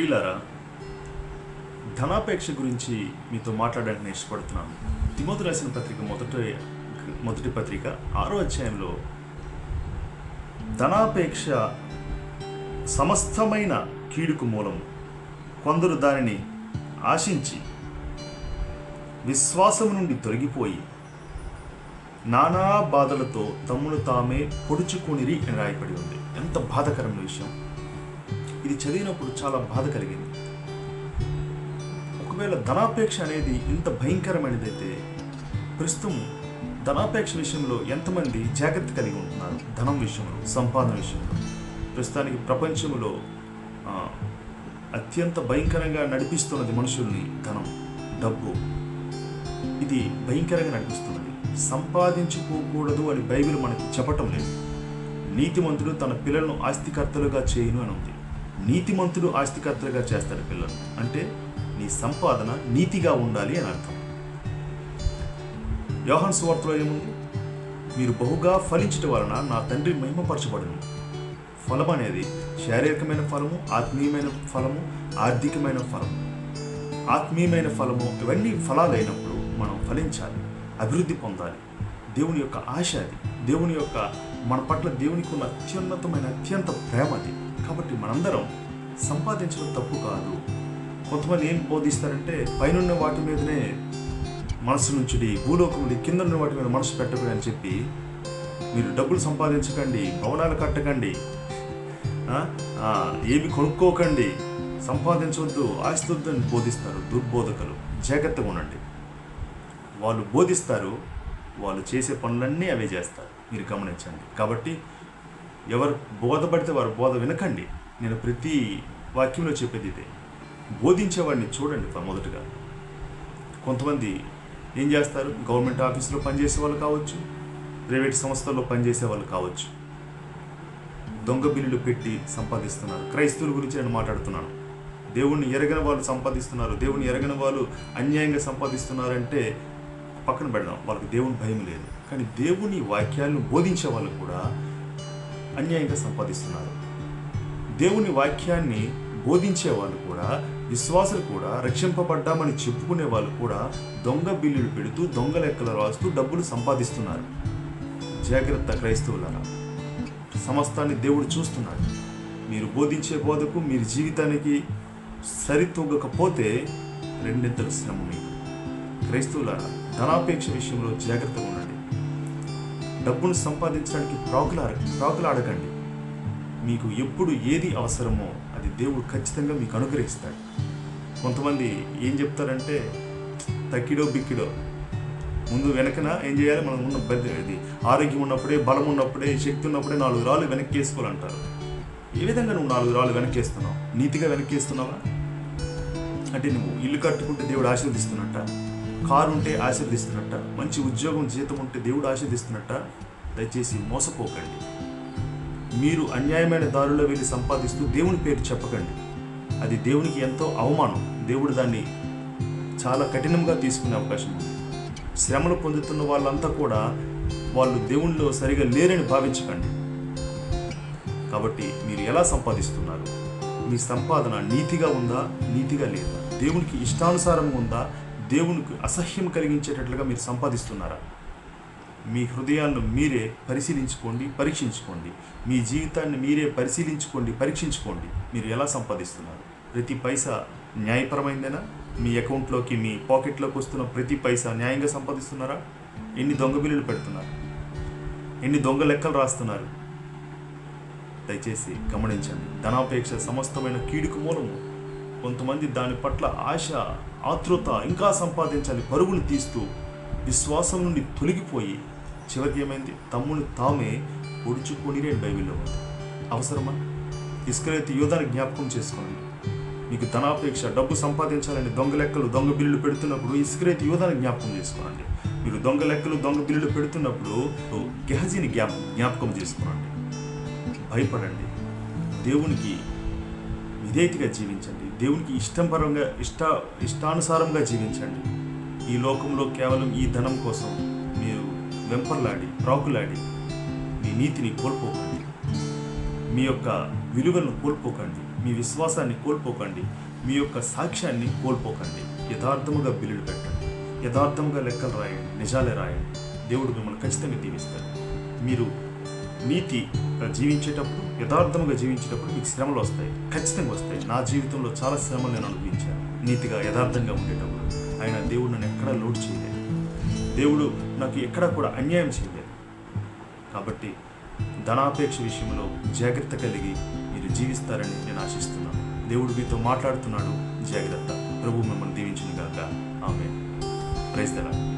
ప్రియులారా ధనాపేక్ష గురించి మీతో మాట్లాడడానికి ఇష్టపడుతున్నాను. తిమోతి రాసిన పత్రిక మొదటి మొదటి పత్రిక ఆరో అధ్యాయంలో ధనాపేక్ష సమస్తమైన కీడుకు మూలం. కొందరు దానిని ఆశించి విశ్వాసం నుండి తొలగిపోయి నానా బాధలతో తమ్మును తామే పొడుచుకునిరి అని రాయబడి ఉంది. ఎంత బాధకరమైన విషయం. ఇది చదివినప్పుడు చాలా బాధ కలిగింది. ఒకవేళ ధనాపేక్ష అనేది ఇంత భయంకరమైనదైతే ప్రస్తుతం ధనాపేక్ష విషయంలో ఎంతమంది జాగ్రత్త కలిగి ఉంటున్నారు? ధనం విషయంలో సంపాదన విషయంలో. ప్రస్తుతానికి ప్రపంచంలో అత్యంత భయంకరంగా నడిపిస్తున్నది మనుషుల్ని ధనం డబ్బు. ఇది భయంకరంగా నడిపిస్తున్నది. సంపాదించుకోకూడదు అని బైబిల్ మనకి చెప్పటం లేదు. నీతిమంతుడు తన పిల్లలను ఆస్తికర్తలుగా చేయను అని ఉంది. నీతిమంతుడు ఆస్తికర్తగా చేస్తాడు పిల్లలు. అంటే నీ సంపాదన నీతిగా ఉండాలి అని అర్థం. యోహన్ స్వార్తలో ఏముంది? మీరు బహుగా ఫలించట వలన నా తండ్రి మహిమపరచబడును. ఫలం అనేది శారీరకమైన ఫలము ఆత్మీయమైన ఫలము ఆర్థికమైన ఫలము. ఆత్మీయమైన ఫలము ఇవన్నీ ఫలాలైనప్పుడు మనం ఫలించాలి అభివృద్ధి పొందాలి. దేవుని యొక్క ఆశ అది. దేవుని యొక్క మన పట్ల దేవునికి ఉన్న అత్యున్నతమైన అత్యంత ప్రేమ అది. కాబట్టి మనందరం సంపాదించడం తప్పు కాదు. కొంతమంది ఏం బోధిస్తారంటే పైనున్న వాటి మీదనే మనసు నుంచి భూలోకముడి కింద ఉన్న వాటి మీద మనసు పెట్టకండి అని చెప్పి మీరు డబ్బులు సంపాదించకండి భవనాలు కట్టకండి ఏమి కొనుక్కోకండి సంపాదించవద్దు ఆస్తి అని బోధిస్తారు దుర్బోధకులు. జాగ్రత్తగా ఉండండి. వాళ్ళు బోధిస్తారు వాళ్ళు చేసే పనులన్నీ అవే చేస్తారు. మీరు గమనించండి. కాబట్టి ఎవరు బోధపడితే వారు బోధ వినకండి. నేను ప్రతి వాక్యంలో చెప్పేది ఇదే. బోధించేవాడిని చూడండి మొదటగా. కొంతమంది ఏం చేస్తారు? గవర్నమెంట్ ఆఫీసులో పనిచేసే వాళ్ళు కావచ్చు ప్రైవేట్ సంస్థల్లో పనిచేసే వాళ్ళు కావచ్చు. దొంగ బిల్లులు పెట్టి సంపాదిస్తున్నారు. క్రైస్తవుల గురించి నేను మాట్లాడుతున్నాను. దేవుణ్ణి ఎరగని వాళ్ళు సంపాదిస్తున్నారు. దేవుని ఎరగని వాళ్ళు అన్యాయంగా సంపాదిస్తున్నారంటే పక్కన పెడదాం. వాళ్ళకి దేవుని భయం లేదు. కానీ దేవుని వాక్యాలను బోధించే వాళ్ళు కూడా అన్యాయంగా సంపాదిస్తున్నారు. దేవుని వాక్యాన్ని బోధించే వాళ్ళు కూడా విశ్వాసులు కూడా రక్షింపబడ్డామని చెప్పుకునే వాళ్ళు కూడా దొంగ బిల్లులు పెడుతూ దొంగ లెక్కలు రాస్తూ డబ్బులు సంపాదిస్తున్నారు. జాగ్రత్త క్రైస్తవులారా. సమస్తాన్ని దేవుడు చూస్తున్నాడు. మీరు బోధించే బోధకు మీరు జీవితానికి సరితూగకపోతే రెండింతలు శ్రమ మీకు. క్రైస్తవులారా ధనాపేక్ష విషయంలో జాగ్రత్తగా ఉండండి. డబ్బును సంపాదించడానికి ప్రాకులాడ ప్రాకులాడకండి. మీకు ఎప్పుడు ఏది అవసరమో అది దేవుడు ఖచ్చితంగా మీకు అనుగ్రహిస్తాడు. కొంతమంది ఏం చెప్తారంటే తక్కిడో బిక్కిడో. ముందు వెనకన ఏం చేయాలి? మనం ఉన్న ఇది ఆరోగ్యం ఉన్నప్పుడే బలం ఉన్నప్పుడే శక్తి ఉన్నప్పుడే నాలుగు రాళ్ళు వెనక్కి వేసుకోవాలంటారు ఏ విధంగా నువ్వు నాలుగు రాళ్ళు వెనక్కేస్తున్నావు? నీతిగా వెనక్కేస్తున్నావా? అంటే నువ్వు ఇల్లు కట్టుకుంటే దేవుడు ఆశీర్వదిస్తున్నట్ట? కారు ఉంటే ఆశీర్దిస్తున్నట్ట మంచి ఉద్యోగం జీతం ఉంటే దేవుడు ఆశీర్దిస్తున్నట్ట దయచేసి మోసపోకండి. మీరు అన్యాయమైన దారుల్లో వెళ్ళి సంపాదిస్తూ దేవుని పేరు చెప్పకండి. అది దేవునికి ఎంతో అవమానం. దేవుడు దాన్ని చాలా కఠినంగా తీసుకునే అవకాశం ఉంది. శ్రమలు పొందుతున్న వాళ్ళంతా కూడా వాళ్ళు దేవుణ్ణిలో సరిగా లేరని భావించకండి. కాబట్టి మీరు ఎలా సంపాదిస్తున్నారు? మీ సంపాదన నీతిగా ఉందా? నీతిగా లేదా? దేవునికి ఇష్టానుసారంగా ఉందా? దేవునికి అసహ్యం కలిగించేటట్లుగా మీరు సంపాదిస్తున్నారా? మీ హృదయాలను మీరే పరిశీలించుకోండి పరీక్షించుకోండి. మీ జీవితాన్ని మీరే పరిశీలించుకోండి పరీక్షించుకోండి. మీరు ఎలా సంపాదిస్తున్నారు? ప్రతి పైసా న్యాయపరమైందేనా? మీ అకౌంట్లోకి మీ పాకెట్లోకి వస్తున్న ప్రతి పైసా న్యాయంగా సంపాదిస్తున్నారా? ఎన్ని దొంగ బిల్లులు పెడుతున్నారు? ఎన్ని దొంగ లెక్కలు రాస్తున్నారు? దయచేసి గమనించండి. ధనాపేక్ష సమస్తమైన కీడుకు మూలము. కొంతమంది దాని పట్ల ఆశ ఆతృత ఇంకా సంపాదించాలి పరుగులు తీస్తూ విశ్వాసం నుండి తొలగిపోయి చివరికి ఏమైంది? తమ్ముని తామే పొడుచుకొని నేను బైబిల్లో ఉంది. అవసరమా? ఇస్కరైతే యోధాన్ని జ్ఞాపకం చేసుకోండి. మీకు ధనాపేక్ష డబ్బు సంపాదించాలని దొంగ లెక్కలు దొంగ బిల్లులు పెడుతున్నప్పుడు ఇస్కరైతే యోధాన్ని జ్ఞాపకం చేసుకోండి. మీరు దొంగ లెక్కలు దొంగ బిల్లులు పెడుతున్నప్పుడు గెహజీని జ్ఞాప జ్ఞాపకం చేసుకోండి. భయపడండి. దేవునికి విధేయతగా జీవించండి. దేవునికి ఇష్టంపరంగా ఇష్ట ఇష్టానుసారంగా జీవించండి. ఈ లోకంలో కేవలం ఈ ధనం కోసం మీరు వెంపర్లాడి ప్రాకులాడి మీ నీతిని కోల్పోకండి. మీ యొక్క విలువలను కోల్పోకండి. మీ విశ్వాసాన్ని కోల్పోకండి. మీ యొక్క సాక్ష్యాన్ని కోల్పోకండి. యథార్థముగా బిల్లులు పెట్టండి యథార్థముగా లెక్కలు రాయండి. నిజాలే రాయండి. దేవుడు మిమ్మల్ని ఖచ్చితంగా దీవిస్తాడు. మీరు నీతి జీవించేటప్పుడు యథార్థముగా జీవించేటప్పుడు మీకు శ్రమలు వస్తాయి. ఖచ్చితంగా వస్తాయి. నా జీవితంలో చాలా శ్రమలు నేను అనుభవించాను. నీతిగా యథార్థంగా ఉండేటప్పుడు. ఆయన దేవుడు నన్ను ఎక్కడా లోడ్ చేయలేదు. దేవుడు నాకు ఎక్కడా కూడా అన్యాయం చేయలేదు. కాబట్టి ధనాపేక్ష విషయంలో జాగ్రత్త కలిగి మీరు జీవిస్తారని నేను ఆశిస్తున్నాను. దేవుడు మీతో మాట్లాడుతున్నాడు. జాగ్రత్త. ప్రభు మిమ్మల్ని దీవించిన గాక ఆమె ప్రైజ్ తెలా